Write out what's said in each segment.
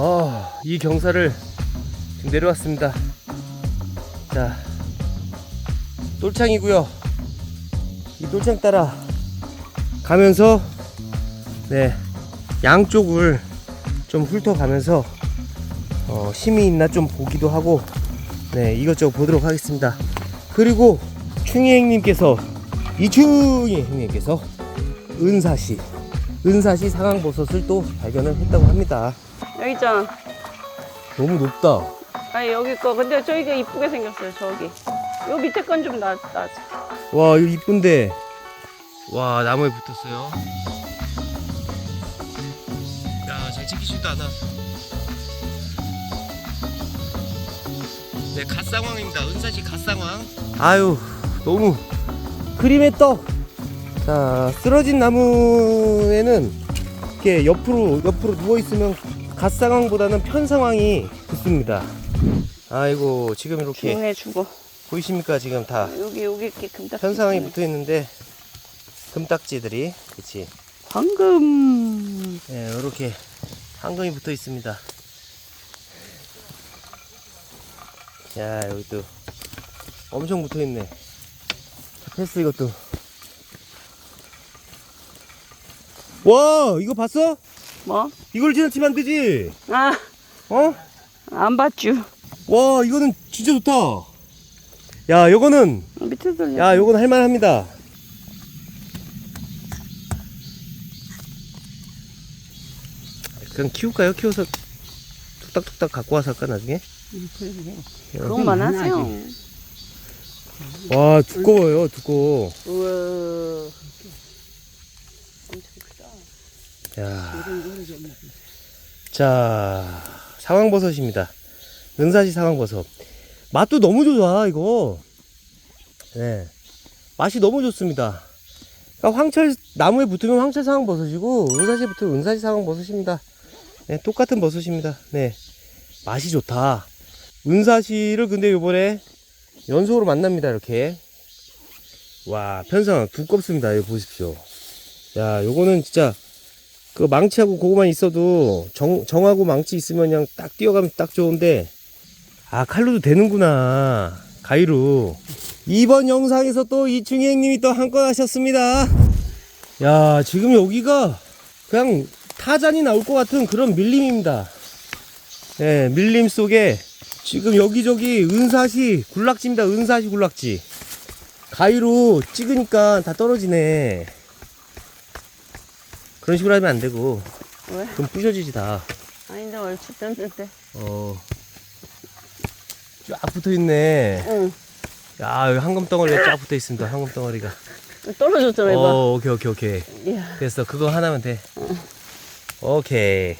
아, 이 경사를 지금 내려왔습니다. 자, 똘창이고요. 이 똘창 따라 가면서 네 양쪽을 좀 훑어가면서 어, 힘이 있나 좀 보기도 하고 네 이것저것 보도록 하겠습니다. 그리고 이충희 형님께서 은사시 은사시 상황버섯을 또 발견을 했다고 합니다. 여기 있잖아. 너무 높다. 아니 여기 거 근데 저기가 이쁘게 생겼어요 저기. 요 밑에 건 좀 나, 나. 와 이거 이쁜데 와 나무에 붙었어요 야 잘 찍히지도 않아 네 갓상황입니다 은사시 갓상황 아유 너무 그림에 떠자 쓰러진 나무에는 이렇게 옆으로 옆으로 누워 있으면 갓 상황보다는 편 상황이 붙습니다 아이고 지금 이렇게 중해 주고. 보이십니까 지금 다 여기 여기 이렇게 금딱. 현상이 붙어 있는데 금딱지들이 그치 황금. 예 이렇게 황금이 붙어 있습니다 야 여기 또 엄청 붙어 있네 자, 패스 이것도 와 이거 봤어? 뭐? 이걸 지나치면 안 되지 아, 어? 안 봤쥬. 와 이거는 진짜 좋다 야 요거는 밑에 들려. 야 요건 할만합니다 그냥 키울까요? 키워서 툭딱툭딱 갖고 와서 할까 나중에? 그것만 하세요. 와 두꺼워요 두꺼워 우와. 야. 자 상황버섯입니다. 은사시 상황버섯. 맛도 너무 좋아 이거. 네. 맛이 너무 좋습니다. 그러니까 황철 나무에 붙으면 황철 상황버섯이고 은사시에 붙으면 은사시 상황버섯입니다. 네 똑같은 버섯입니다. 네. 맛이 좋다. 은사시를 근데 요번에 연속으로 만납니다 이렇게. 와 편상 두껍습니다. 이거 보십시오. 야 요거는 진짜 그 망치하고 그거만 있어도 정, 정하고 망치 있으면 그냥 딱 뛰어가면 딱 좋은데 아 칼로도 되는구나 가위로. 이번 영상에서 또 이충희 형님이 또 한 건 하셨습니다. 야 지금 여기가 그냥 타잔이 나올 것 같은 그런 밀림입니다. 예 밀림 속에 지금 여기저기 은사시 굴락지입니다. 은사시 굴락지. 가위로 찍으니까 다 떨어지네 그런 식으로 하면 안 되고 왜? 그럼 부셔지지 다. 아닌데 얼추 떴는데. 어. 쫙 붙어 있네. 응. 야, 여기 황금 덩어리가 쫙 붙어 있습니다. 황금 덩어리가. 떨어졌잖아 이거. 어, 오케이, 오케이, 오케이. 이야. 됐어. 그거 하나면 돼. 오케이.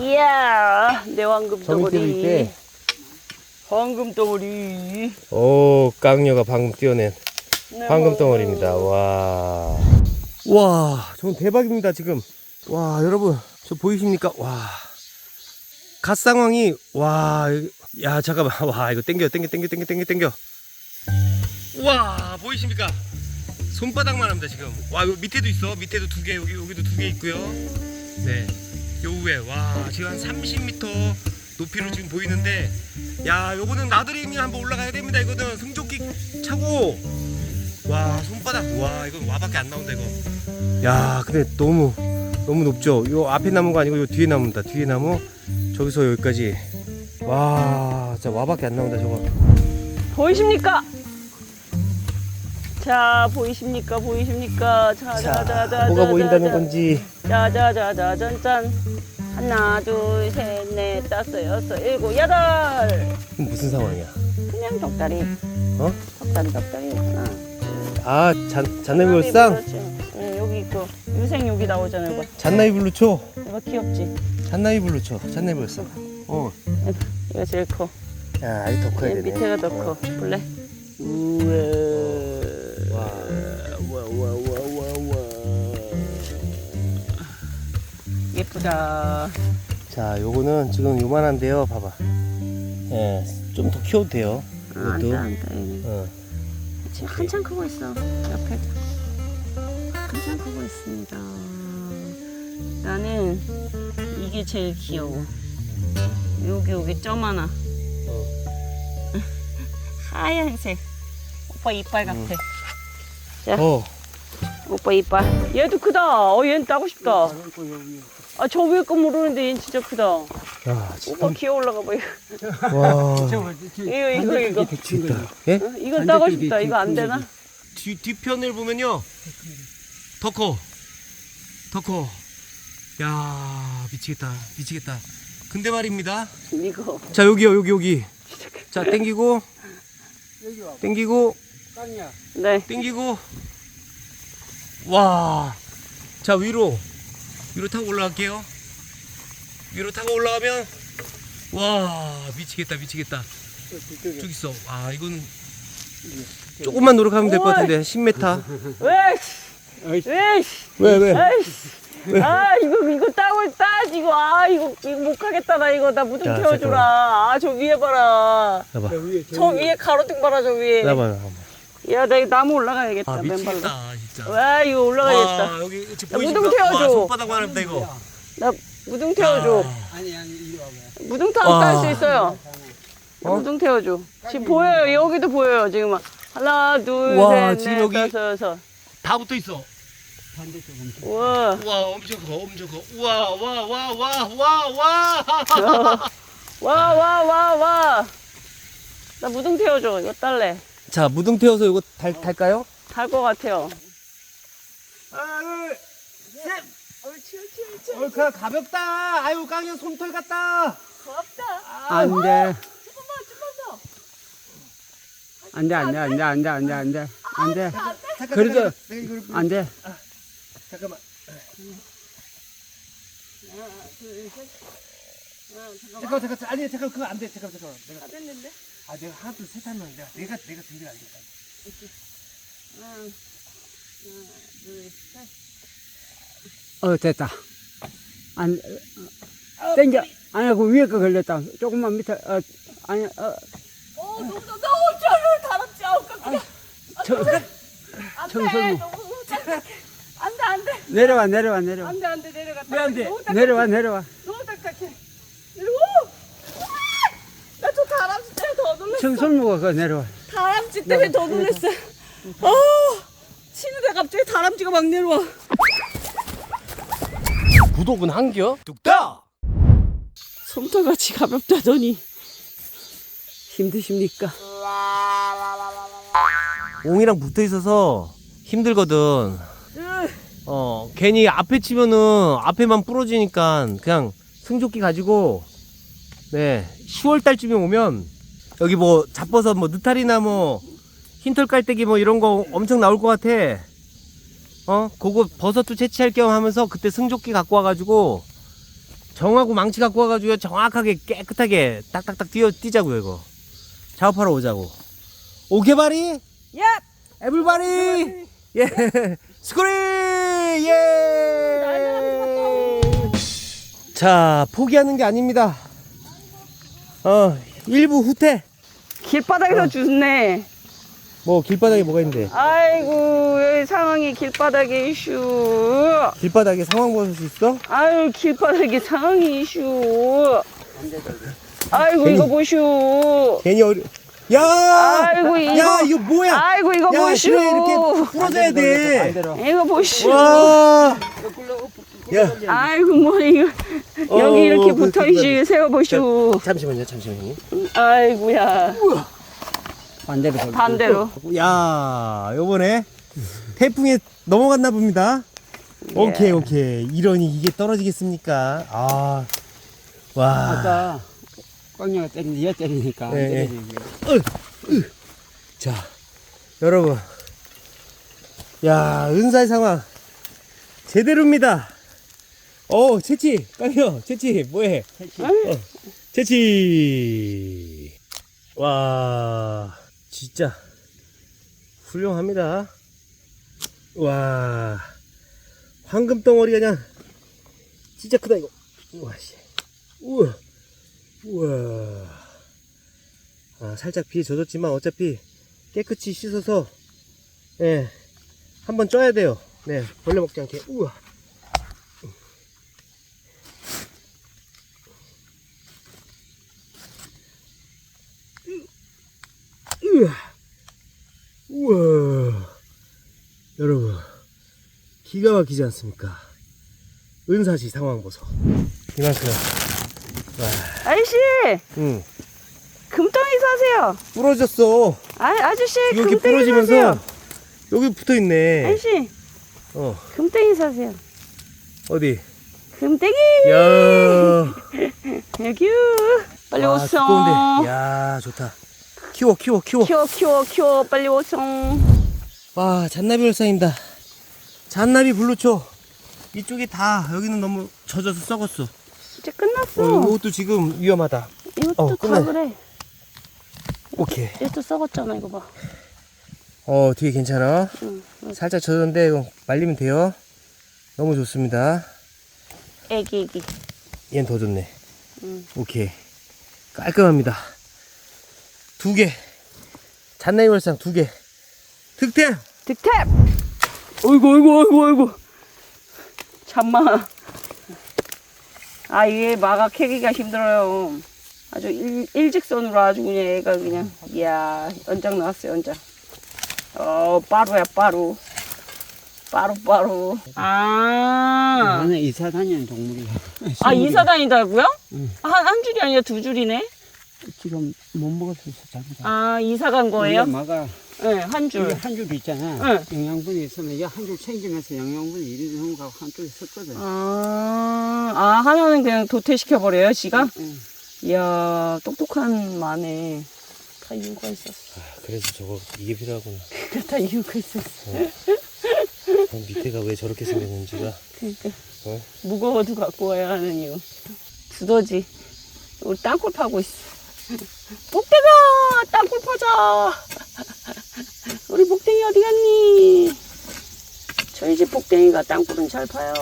이야. 내 황금 저 덩어리. 있대. 황금 덩어리. 오, 깡녀가 방금 띄어낸 네, 황금 뭐. 덩어리입니다. 와. 와, 저건 대박입니다, 지금. 와, 여러분. 저 보이십니까? 와. 갓 상황이, 와. 야, 잠깐만. 와, 이거 땡겨, 땡겨, 땡겨, 땡겨, 땡겨, 땡겨. 와, 보이십니까? 손바닥만 합니다, 지금. 와, 요 밑에도 있어. 밑에도 두 개, 여기, 여기도 두 개 있고요. 네. 요 위에, 와, 지금 한 30m 높이로 지금 보이는데, 야, 요거는 나들이 한번 올라가야 됩니다, 이거는. 승조끼 차고. 와 손바닥 와 이건 와밖에 안 나온다 이거 야 근데 너무 너무 높죠 요 앞에 나무가 아니고 요 뒤에 나무입니다 뒤에 나무 저기서 여기까지 와 진짜 와밖에 안 나온다 저거 보이십니까? 자 보이십니까? 보이십니까? 자자자자. 뭐가 보인다는 건지 자자자자 짠짠. 하나 둘셋넷 다섯 여섯 일곱 여덟. 무슨 상황이야 그냥 덕다리. 어? 덕다리 덕다리. 하나. 아 잔, 잔나비 볼상 그렇지. 응 여기 있고 유생 여기 나오잖아 이거. 잔나비 블루초 이거 귀엽지? 잔나비 블루초 잔나비 볼상 어야 이거 제일 커. 아직 더 커야 얘 되네 밑에가 더 커. 볼래? 우와. 와. 예쁘다. 자 요거는 지금 요만한데요 봐봐 예좀 더 키워도 돼요 아, 이것도 안돼 안돼. 얘는. 어. 지금 한참 크고 있어. 옆에 한참 크고 있습니다. 나는 이게 제일 귀여워. 여기 여기 점 하나. 어. 하얀색. 오빠 이빨 같아. 어. 오빠 이빨. 얘도 크다. 어, 얘는 따고 싶다. 아, 저 위에 거 모르는데 얘는 진짜 크다. 야, 오빠 기어 올라가 봐. 이거, 와. 이거, 이거. 이거. 진짜. 예? 어? 이건 따고 싶다. 이거 안 되나? 뒤, 뒤편을 보면요. 더 커. 더 커. 야, 미치겠다. 미치겠다. 근데 말입니다. 이거. 자, 여기요, 여기, 여기. 자, 땡기고. 땡기고. 네. 땡기고. 와. 자, 위로. 위로 타고 올라갈게요. 위로 타고 올라가면. 와, 미치겠다, 미치겠다. 저기 있어. 아, 이건. 조금만 노력하면 될 것 같은데. 10m. 왜이씨! 왜이씨! 왜, 왜? 아이씨! 아, 이거, 이거 따고, 따지, 이거. 아, 이거, 이거 못 가겠다, 나 이거. 나 무등 자, 태워주라. 아, 저 위에 봐라. 나봐. 저 위에 가로등 봐라, 저 위에. 나봐, 나봐. 야, 나 이거 나무 올라가야겠다, 아, 맨발로. 미치겠다, 진짜. 와, 이거 올라가야겠다. 와, 여기 지금 나 보이십니까? 무등 태워줘. 와, 손바닥 만 합니다, 이거. 나 무등 태워줘. 아, 아니 아니 이리 와봐. 무등 타고 와. 딸수 있어요. 어? 무등 태워줘. 지금 보여요. 여기도 보여요. 지금 하나, 둘, 와, 셋, 지금 넷, 여기- 다섯, 여섯. 다 붙어 있어. 반대쪽 엄청. 우와. 우와, 엄청 커, 엄청 커. 우와, 와, 와, 와, 와, 와. 와, 와, 와, 와. 나 무등 태워줘. 이거 딸래. 자, 무등 태워서 이거 달, 달까요? 달 것 같아요. 하나, 둘, 셋. 어, 그 가볍다. 아유, 깡년 솜털 같다. 안 돼. 안 돼, 안 돼, 안 돼, 안 돼, 안 돼, 안 돼. 안 돼. 잠깐, 그래도- 잠깐, 내가 이걸 안 돼. 잠깐만. 잠깐, 잠깐, 잠깐. 아니, 잠깐, 그거 안 돼. 잠깐, 잠깐. 내가, 됐는데? 아, 내가 하나, 둘, 셋 하면 내가, 내가, 내가 준비가 안 됐다. 어, 됐다. 안, 어, 땡겨. 아니, 그 위에 거 걸렸다. 조금만 밑에, 어, 아니, 어, 어, 너무, 너무, 저를 다람쥐. 아우, 깜짝이야. 저, 안 돼. 청설모. 너무 딱딱해. 안 돼, 안 돼. 내려와, 내려와, 내려와. 안 돼, 안 돼. 내려가. 왜안 돼? 너무 딱딱해. 내려와, 내려와. 너무 딱딱해. 내려와. 나저 다람쥐 때문에 더 놀랐어. 청설모가 그 내려와. 다람쥐 때문에 더 놀랐어. 어, 치는데 갑자기 다람쥐가 막 내려와. 구독은 한겨? 뚝딱! 솜털같이 가볍다더니 힘드십니까? 옹이랑 붙어 있어서 힘들거든. 어, 괜히 앞에 치면은 앞에만 부러지니까 그냥 승조끼 가지고 네, 10월 달쯤에 오면 여기 뭐 잡버섯 뭐 느타리나 뭐 흰털 깔때기 뭐 이런 거 엄청 나올 것 같아. 어, 그거 버섯도 채취할 겸 하면서 그때 승조끼 갖고 와가지고 정하고 망치 갖고 와가지고 정확하게 깨끗하게 딱딱딱 뛰어 뛰자고요 이거. 작업하러 오자고. 오케바리? 야! 에블바리! 예! 스코리! 예! 자, 포기하는 게 아닙니다. 어, 일부 후퇴. 길바닥에서 죽네. 뭐, 길바닥에 뭐가 있는데? 아이고 여기 상황이 길바닥에 이슈. 길바닥에 상황버섯이 있어? 아유 길바닥에 상황이 이슈. 아이고 괜히- 이거 보슈. 괜히 어려. 야! 아이고 이거. 야, 이거 뭐야? 아이고 이거 야, 보슈. 그래, 이렇게 부러져야 돼. 이거 보슈. 와! 야, 아이고 뭐 이거 어, 여기 이렇게 그, 붙어 그, 있지 세워 보슈. 잠시만요, 잠시만요. 아이고야 반대로. 걸려. 반대로. 야, 요번에 태풍에 넘어갔나 봅니다. 오케이, 오케이. 이러니 이게 떨어지겠습니까? 아, 와. 아까 꽝녀가 때리는데 얘 때리니까. 안 네, 때리지. 자, 여러분. 야, 은사의 상황. 제대로입니다. 어, 채치, 깡이요, 채치, 뭐해? 어, 채치. 와, 진짜 훌륭합니다. 와, 황금 덩어리가 그냥 진짜 크다 이거. 우와, 씨. 우와, 우와. 아, 살짝 비에 젖었지만 어차피 깨끗이 씻어서 예 한번 쪄야 돼요. 네 벌레 먹지 않게. 우와. 우와. 여러분, 기가 막히지 않습니까? 은사시 상황 보소. 이만큼. 아저씨 응. 금덩이 사세요. 부러졌어. 아 아저씨 이렇게 금덩이 부러지면서 사세요. 여기 붙어 있네. 아저씨 어, 금덩이 사세요. 어디? 금덩이 야. 여기 빨리 와, 오소. 두꺼운데. 야, 좋다. 키워, 키워, 키워. 키워 키워 키워 빨리 오소. 와, 잔나비 열상입니다. 잔나비 블루초. 이쪽이 다 여기는 너무 젖어서 썩었어. 이제 어, 끝났어. 이것도 지금 위험하다. 이것도 어, 다. 그래. 오케이. 얘도 썩었잖아 이거 봐. 어, 뒤에 괜찮아. 응. 살짝 젖었는데 이거 말리면 돼요. 너무 좋습니다. 애기 애기. 얘는 더 좋네. 응. 오케이. 깔끔합니다. 두 개. 잔나비 열상 두 개. 득템! 득템. 어이구 어이구 어이구 어이구. 잠만. 아 이게 마가 캐기가 힘들어요. 아주 일, 일직선으로 아주 그냥 애가 그냥 이야 연장 나왔어요 연장. 어 빠루야 빠루. 빠루 빠루. 아. 나는 이사 다니는 동물이야. 아 이사 다니다고요? 응. 한, 한 줄이 아니라 두 줄이네. 지금 못 먹어서 잘못. 아 이사 간 거예요? 마가 네, 한 줄. 한줄 있잖아. 응. 영양분이 있으면 이게 한줄 챙기면서 영양분이 이리 넘어가고 한쪽에 섰거든. 아, 아 하나는 그냥 도태시켜 버려요, 지가? 응. 이야 똑똑한 마네. 다 이유가 있었어. 그래서 저거 이게 필요하구나. 다 이유가 있었어. 그럼 밑에가 왜 저렇게 생겼는지가. 그러니까 어? 무거워도 갖고 와야 하는 이유. 두더지. 우리 땅굴 파고 있어. 복대가 땅굴 파자. 우리 복댕이 어디 갔니? 저희 집 복댕이가 땅굴은 잘 파요.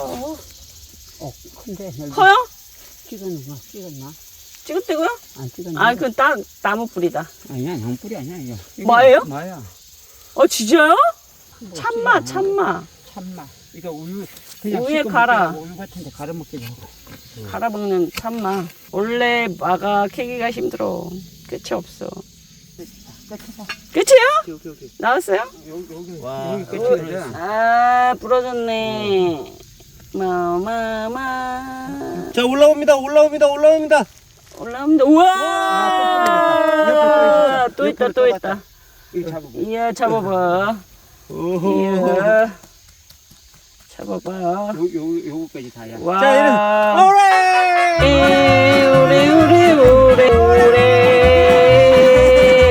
어, 여기 커요? 찍었나? 찍었나? 찍었대고요? 안 찍었나? 아, 그 따, 나무 뿌리다. 아니야, 나무 뿌리 아니야, 이거. 뭐예요? 마야. 어, 진짜요? 뭐 참마. 참마. 참마. 이거 우유 그냥 우유에 갈아. 우유 같은데 갈아 먹기도 하고. 갈아먹는 참마. 원래 마가 캐기가 힘들어. 끝이 없어. 끝이에요? 오케이, 오케이, 오케이. 나왔어요? 여기 여기 와, 여기 끝이거든. 아, 부러졌네. 마마마. 자, 올라옵니다, 올라옵니다, 올라옵니다. 올라옵니다. 우와! 또 있다, 또 있다. 이거 잡아봐. 이야, 잡아봐. 오호. 이야. 잡아봐. 요, 요, 요거까지 다야. 와. 자, 이름. 오래! 에, 오래, 오래, 오래, 오래.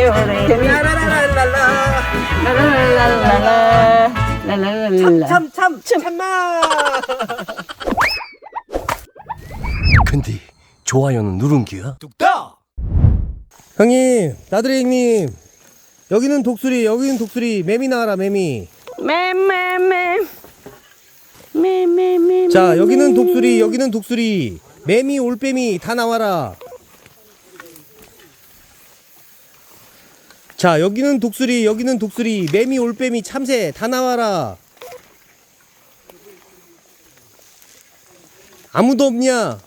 오래. 라라라라라. 라라라라라. 라라라라라. 참, 참, 참마! 근데 좋아요는 누른 기야? 뚝딱! 형님, 나들이 형님. 여기는 독수리, 여기는 독수리. 매미 나와라, 매미. 맴맴맴. 맴맴맴. 자, 여기는 독수리, 여기는 독수리. 매미, 올빼미 다 나와라. 자, 여기는 독수리, 여기는 독수리. 매미, 올빼미, 참새 다 나와라. 아무도 없냐?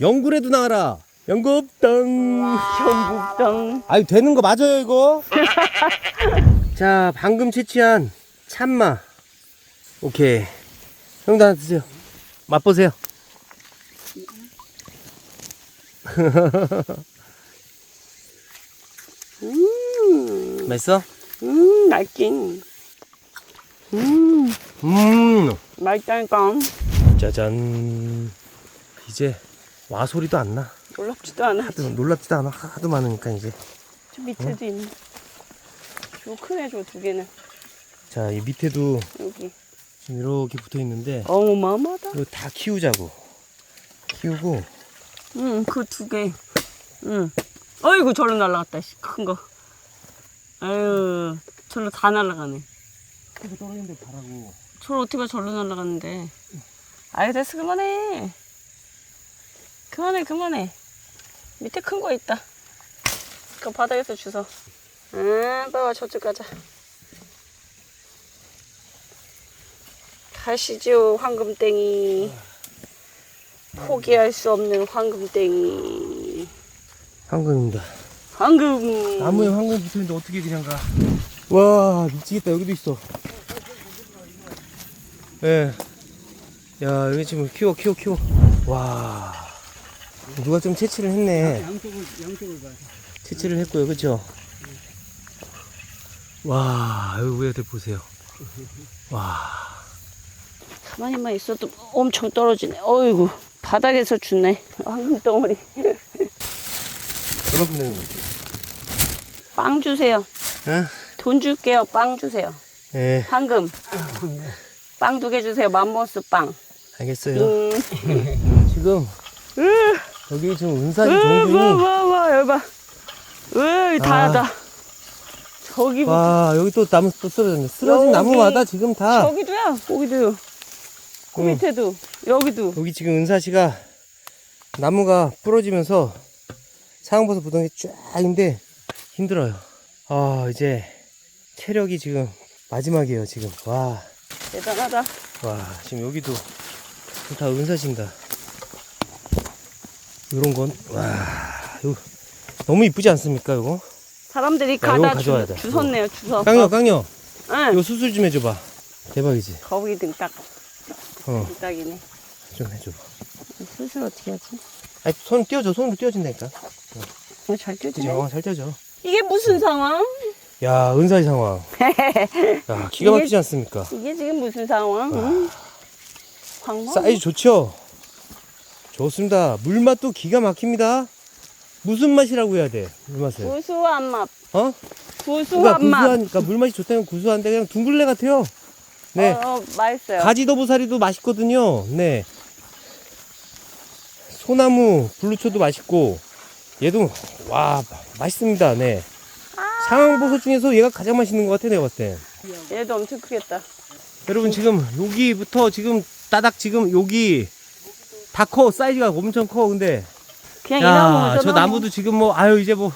연구라도 나와라. 연구땅. 전북당. 아유, 되는 거 맞아요, 이거? 자, 방금 채취한 참마. 오케이. 형도 하나 드세요. 맛보세요. 음, 맛있어? 음, 맛있긴. 음, 음. 맛있다니까. 짜잔. 이제 와 소리도 안 나. 놀랍지도 않아. 하도 놀랍지도 않아. 하도 많으니까 이제. 저 밑에도 있네. 저 크네, 저두 개는. 자, 이 밑에도 여기. 이렇게 붙어 있는데 어마어마하다. 이거 다 키우자고. 키우고 응, 그 두 개. 응. 어이구, 절로 날라갔다, 씨. 큰 거. 아유, 절로 다 날라가네. 그거 떨어지는데 바라고. 저를 어떻게 절로 날라갔는데. 아유, 됐어, 그만해. 그만해, 그만해. 밑에 큰 거 있다. 그 바닥에서 주워. 아, 봐봐, 저쪽 가자. 가시죠, 황금땡이. 포기할 수 없는 황금땡이. 황금입니다. 황금. 나무에 황금 붙어있는데 어떻게 그냥 가. 와, 미치겠다. 여기도 있어. 예. 야, 여기 지금 키워, 키워, 키워. 와. 누가 좀 채취를 했네. 양쪽을 양쪽을 봐. 채취를 했고요. 그쵸? 와, 여기 위에들 보세요. 와. 가만히만 있어도 엄청 떨어지네. 어이구. 바닥에서 주네. 황금 덩어리. 여러분들, 빵 주세요. 예? 돈 줄게요. 빵 주세요. 예, 황금. 빵 두 개 주세요. 맘모스 빵. 알겠어요. 음. 지금, 여기 지금 와, 종균이, 와, 와, 여기 봐. 으, 다, 아. 다. 저기부터. 와, 여기 또 나무 또 쓰러졌네. 쓰러진 여기, 나무마다 지금 다, 저기도야. 거기도요. 그 응. 밑에도. 여기도. 여기 지금 은사시가 나무가 부러지면서 상황버섯 부동이 쫙인데 힘들어요. 아 이제 체력이 지금 마지막이에요 지금. 와, 대단하다. 와 지금 여기도 다 은사시입니다. 이런 건 와, 이거 너무 이쁘지 않습니까 이거? 사람들이 이거 가다 가져와야 주, 돼. 주섰네요, 주서. 깡녀 깡녀 응. 이거 수술 좀 해줘봐. 대박이지. 거기 등딱. 어, 등딱이네. 좀 해줘봐. 수술 어떻게 하지? 아니 손 띄워줘 손으로 띄워진다니까. 어, 잘 그죠? 뛰지. 어, 잘 띄워져. 이게 무슨 상황? 야 은사시 상황. 야 기가 막히지 않습니까? 이게 지금 무슨 상황? 응? 황망? 사이즈 좋죠? 좋습니다. 물맛도 기가 막힙니다. 무슨 맛이라고 해야 돼? 물맛을. 구수한 맛. 어? 구수한 그러니까 맛. 구수한, 그러니까 물맛이 좋다면 구수한데 그냥 둥글레 같아요. 네. 어, 어, 맛있어요. 가지더부사리도 맛있거든요. 네. 소나무 블루초도 맛있고 얘도 와 맛있습니다. 네. 상황버섯 중에서 얘가 가장 맛있는 것 같아 내가 봤을 때. 얘도 엄청 크겠다. 여러분 지금 여기부터 지금 따닥 지금 여기 다 커 사이즈가 엄청 커 근데 그냥 야, 저저 나무도 지금 뭐, 아유, 이제 뭐,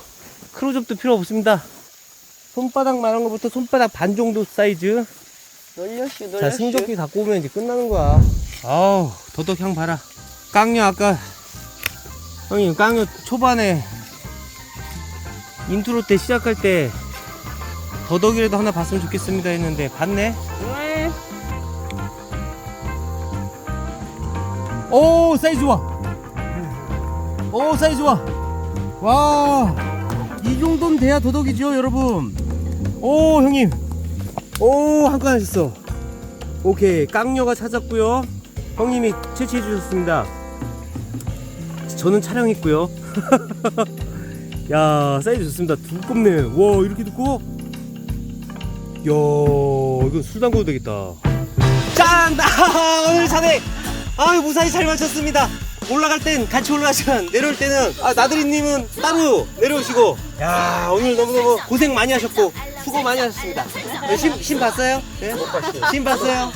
크로접도 필요 없습니다. 손바닥 만한 것부터 손바닥 반 정도 사이즈. 놀려슈, 자, 놀려슈. 승적기 갖고 오면 이제 끝나는 거야. 아우, 더덕향 봐라. 깡녀 아까, 형님, 깡녀 초반에, 인트로 때 시작할 때, 더덕이라도 하나 봤으면 좋겠습니다 했는데, 봤네? 네. 오, 사이즈 좋아. 오, 사이즈 좋아. 와, 이 정도는 돼야 도덕이죠, 여러분. 오, 형님. 오, 한건 하셨어. 오케이, 깡녀가 찾았고요. 형님이 채취해 주셨습니다. 저는 촬영했고요. 야, 사이즈 좋습니다. 두껍네. 와, 이렇게 두꺼워? 야, 이거 술 담궈도 되겠다. 짠! 아, 오늘 산에 아 무사히 잘 마쳤습니다. 올라갈 땐 같이 올라가시면 내려올 때는 아 나들이님은 따로 내려오시고 야 오늘 너무너무 고생 많이 하셨고 수고 많이 하셨습니다. 네, 신, 신 봤어요? 네? 신 봤어요?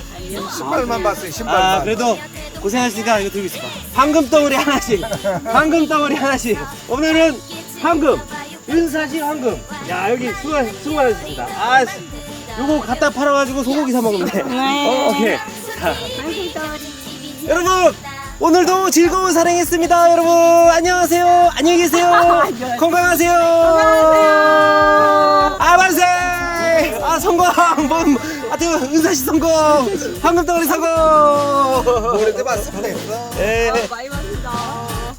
신발만 봤어요, 신발만. 아 그래도 고생하시니까 이거 들고 있어봐. 황금 덩어리 하나씩. 황금 덩어리 하나씩. 오늘은 황금. 윤사시 황금. 야 여기 수고 수고 많으셨습니다. 아 요거 갖다 팔아가지고 소고기 사 먹으면 돼. 네. 어, 오케이. 자. 여러분 오늘도 즐거운 산행했습니다. 여러분 안녕하세요. 안녕히 계세요. 건강하세요. 아 만세. 아 성공. 뭐 하여튼 은사시 성공. 황금 덩어리 성공. 노래도 봤으면 됐어. 예. 많이 마신다.